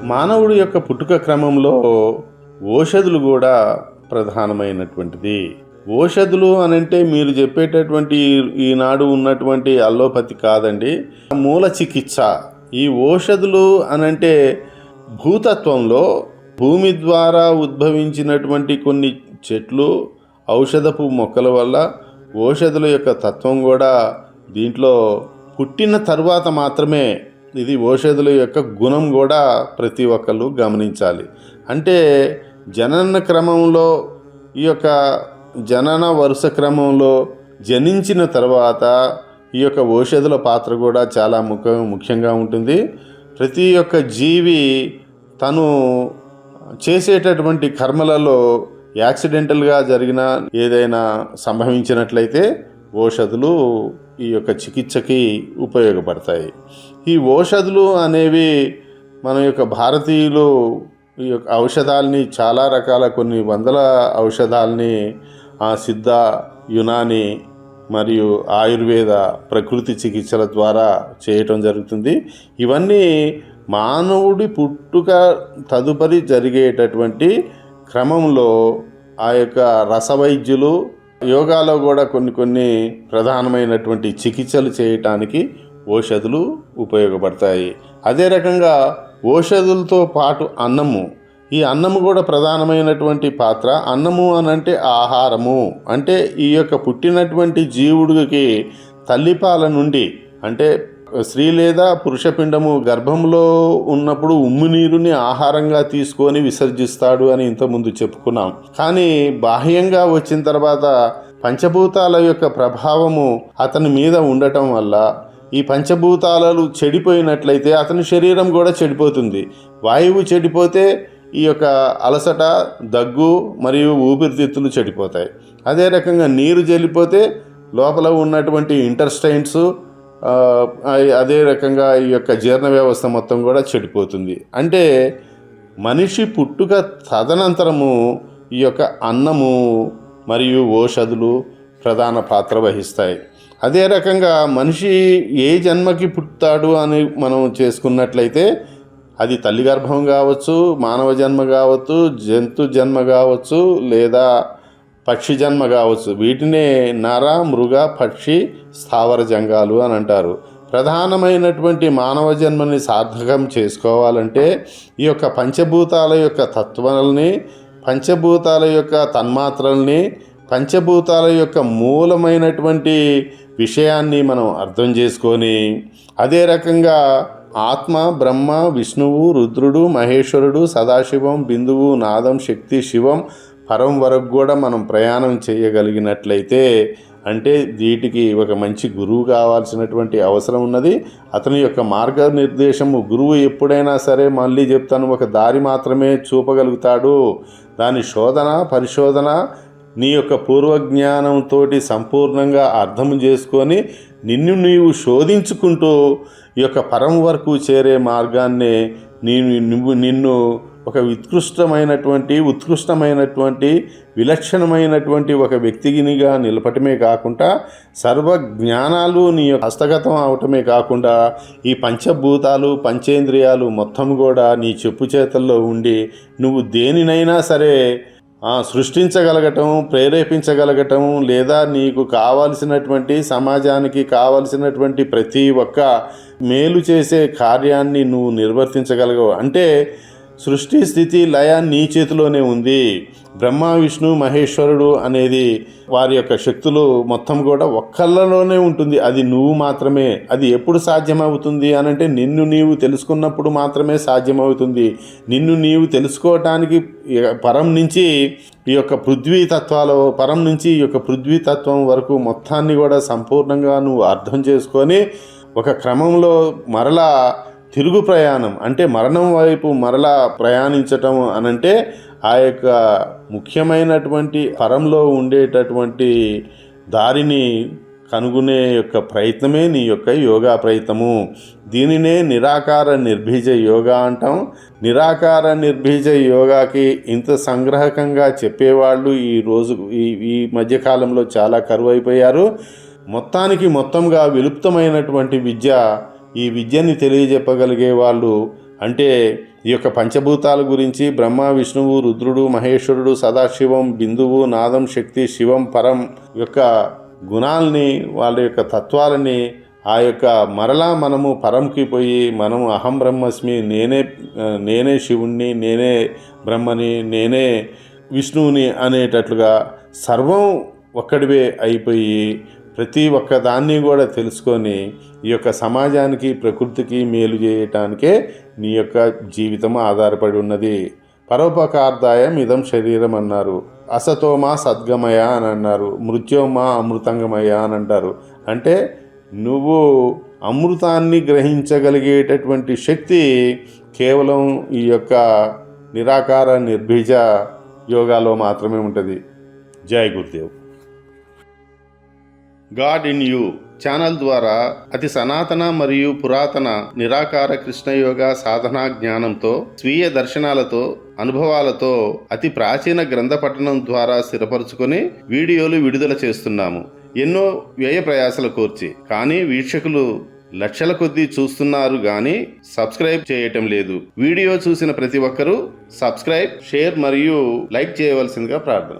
మానవుడి యొక్క పుట్టుక క్రమంలో ఓషధులు కూడా ప్రధానమైనటువంటిది. ఓషధులు అనంటే మీరు చెప్పేటటువంటి ఈనాడు ఉన్నటువంటి అల్లోపతి కాదండి మూల చికిత్స. ఈ ఓషధులు అనంటే భూతత్వంలో భూమి ద్వారా ఉద్భవించినటువంటి కొన్ని చెట్లు ఔషధపు మొక్కల వల్ల ఓషధుల యొక్క తత్వం కూడా దీంట్లో పుట్టిన తర్వాత మాత్రమే ఇది ఓషధుల యొక్క గుణం కూడా ప్రతి ఒక్కరు గమనించాలి. అంటే జనన క్రమంలో ఈ యొక్క జనన వరుస క్రమంలో జనించిన తర్వాత ఈ యొక్క ఓషధుల పాత్ర కూడా చాలా ముఖ్య ముఖ్యంగా ఉంటుంది. ప్రతి ఒక్క జీవి తను చేసేటటువంటి కర్మలలో యాక్సిడెంటల్గా జరిగిన ఏదైనా సంభవించినట్లయితే ఓషధులు ఈ యొక్క చికిత్సకి ఉపయోగపడతాయి. ఈ ఔషధులు అనేవి మన యొక్క భారతీయులు ఈ యొక్క ఔషధాలని చాలా రకాల కొన్ని వందల ఔషధాలని ఆ సిద్ధ యునాని మరియు ఆయుర్వేద ప్రకృతి చికిత్సల ద్వారా చేయటం జరుగుతుంది. ఇవన్నీ మానవుడి పుట్టుక తదుపరి జరిగేటటువంటి క్రమంలో ఆ యొక్క రసవైద్యులు యోగాలో కూడా కొన్ని కొన్ని ప్రధానమైనటువంటి చికిత్సలు చేయటానికి ఔషధులు ఉపయోగపడతాయి. అదే రకంగా ఓషధులతో పాటు అన్నము. ఈ అన్నము కూడా ప్రధానమైనటువంటి పాత్ర. అన్నము అని అంటే ఆహారము. అంటే ఈ యొక్క పుట్టినటువంటి జీవుడికి తల్లిపాల నుండి అంటే స్త్రీ లేదా పురుషపిండము గర్భంలో ఉన్నప్పుడు ఉమ్ము నీరుని ఆహారంగా తీసుకొని విసర్జిస్తాడు అని ఇంతకుముందు చెప్పుకున్నాం. కానీ బాహ్యంగా వచ్చిన తర్వాత పంచభూతాల యొక్క ప్రభావము అతని మీద ఉండటం వల్ల ఈ పంచభూతాలు చెడిపోయినట్లయితే అతని శరీరం కూడా చెడిపోతుంది. వాయువు చెడిపోతే ఈ యొక్క అలసట దగ్గు మరియు ఊపిరితిత్తులు చెడిపోతాయి. అదే రకంగా నీరు చెల్లిపోతే లోపల ఉన్నటువంటి ఇంటర్స్టైన్స్ అదే రకంగా ఈ యొక్క జీర్ణ వ్యవస్థ మొత్తం కూడా చెడిపోతుంది. అంటే మనిషి పుట్టుక తదనంతరము ఈ యొక్క అన్నము మరియు ఓషధులు ప్రధాన పాత్ర వహిస్తాయి. అదే రకంగా మనిషి ఏ జన్మకి పుట్టాడు అని మనం చేసుకున్నట్లయితే అది తల్లి గర్భం కావచ్చు మానవ జన్మ కావచ్చు జంతు జన్మ కావచ్చు లేదా పక్షి జన్మ కావచ్చు. వీటినే నర మృగ పక్షి స్థావర జంగాలు అని అంటారు. ప్రధానమైనటువంటి మానవ జన్మని సార్థకం చేసుకోవాలంటే ఈ యొక్క పంచభూతాల యొక్క తత్వాలని పంచభూతాల యొక్క తన్మాత్రల్ని పంచభూతాల యొక్క మూలమైనటువంటి విషయాన్ని మనం అర్థం చేసుకొని అదే రకంగా ఆత్మ బ్రహ్మ విష్ణువు రుద్రుడు మహేశ్వరుడు సదాశివం బిందువు నాదం శక్తి శివం పరం వరకు కూడా మనం ప్రయాణం చేయగలిగినట్లయితే అంటే వీటికి ఒక మంచి గురువు కావాల్సినటువంటి అవసరం ఉన్నది. అతని యొక్క మార్గనిర్దేశము గురువు ఎప్పుడైనా సరే మళ్ళీ చెప్తాను ఒక దారి మాత్రమే చూపగలుగుతాడు. దాని శోధన పరిశోధన నీ యొక్క పూర్వజ్ఞానంతో సంపూర్ణంగా అర్థం చేసుకొని నిన్ను నీవు శోధించుకుంటూ ఈ యొక్క పరం వరకు చేరే మార్గాన్నే నేను నువ్వు నిన్ను ఒక ఉత్కృష్టమైనటువంటి ఉత్కృష్టమైనటువంటి విలక్షణమైనటువంటి ఒక వ్యక్తినిగా నిలపటమే కాకుండా సర్వ జ్ఞానాలు నీ యొక్క హస్తగతం అవటమే కాకుండా ఈ పంచభూతాలు పంచేంద్రియాలు మొత్తం కూడా నీ చెప్పు చేతల్లో ఉండి నువ్వు దేనినైనా సరే సృష్టించగలగటం ప్రేరేపించగలగటం లేదా నీకు కావలసినటువంటి సమాజానికి కావలసినటువంటి ప్రతి ఒక్క మేలు చేసే కార్యాన్ని నువ్వు నిర్వర్తించగలగవు. అంటే సృష్టి స్థితి లయ నీ చేతిలోనే ఉంది. బ్రహ్మ విష్ణు మహేశ్వరుడు అనేది వారి యొక్క శక్తులు మొత్తం కూడా ఒక్కళ్ళలోనే ఉంటుంది. అది నువ్వు మాత్రమే. అది ఎప్పుడు సాధ్యమవుతుంది అని అంటే నిన్ను నీవు తెలుసుకున్నప్పుడు మాత్రమే సాధ్యమవుతుంది. నిన్ను నీవు తెలుసుకోవటానికి పరం నుంచి ఈ యొక్క పృథ్వీ తత్వాలు పరం నుంచి ఈ యొక్క పృథ్వీ తత్వం వరకు మొత్తాన్ని కూడా సంపూర్ణంగా నువ్వు అర్థం చేసుకొని ఒక క్రమంలో మరలా తిరుగు ప్రయాణం అంటే మరణం వైపు మరలా ప్రయాణించటం అనంటే ఆ యొక్క ముఖ్యమైనటువంటి పరంలో ఉండేటటువంటి దారిని కనుగొనే యొక్క ప్రయత్నమే నీ యొక్క యోగా ప్రయత్నము. దీనినే నిరాకార నిర్భీజ యోగా అంటాం. నిరాకార నిర్భీజ యోగాకి ఇంత సంగ్రహకంగా చెప్పేవాళ్ళు ఈ రోజు ఈ ఈ మధ్యకాలంలో చాలా కరువైపోయారు. మొత్తానికి మొత్తంగా విలుప్తమైనటువంటి విద్య ఈ విద్యని తెలియజెప్పగలిగే వాళ్ళు అంటే ఈ యొక్క పంచభూతాల గురించి బ్రహ్మ విష్ణువు రుద్రుడు మహేశ్వరుడు సదాశివం బిందువు నాదం శక్తి శివం పరం యొక్క గుణాలని వాళ్ళ యొక్క తత్వాలని ఆ యొక్క మరలా మనము పరంకి పోయి మనము అహం బ్రహ్మస్మి నేనే నేనే శివుణ్ణి నేనే బ్రహ్మని నేనే విష్ణువుని అనేటట్లుగా సర్వం ఒక్కడివే అయిపోయి ప్రతి ఒక్క దాన్ని కూడా తెలుసుకొని ఈ యొక్క సమాజానికి ప్రకృతికి మేలు చేయటానికే నీ యొక్క జీవితం ఆధారపడి ఉన్నది. పరోపకార్థాయం ఇదం శరీరం అన్నారు. అసతోమా సద్గమయ అని అన్నారు. మృత్యోమా అమృతంగమయ అని అంటారు. అంటే నువ్వు అమృతాన్ని గ్రహించగలిగేటటువంటి శక్తి కేవలం ఈ యొక్క నిరాకార నిర్బీజ యోగాలో మాత్రమే ఉంటుంది. జై Gurudev. God in you channel ద్వారా అతి సనాతన మరియు పురాతన నిరాకార కృష్ణయోగ సాధనా జ్ఞానంతో స్వీయ దర్శనాలతో అనుభవాలతో అతి ప్రాచీన గ్రంథ పఠనం ద్వారా స్థిరపరుచుకొని వీడియోలు విడుదల చేస్తున్నాము. ఎన్నో వ్యయ ప్రయాసలు కోర్చి. కానీ వీక్షకులు లక్షల కొద్దీ చూస్తున్నారు కానీ సబ్స్క్రైబ్ చేయటం లేదు. వీడియో చూసిన ప్రతి ఒక్కరూ సబ్స్క్రైబ్ షేర్ మరియు లైక్ చేయవలసిందిగా ప్రార్థన.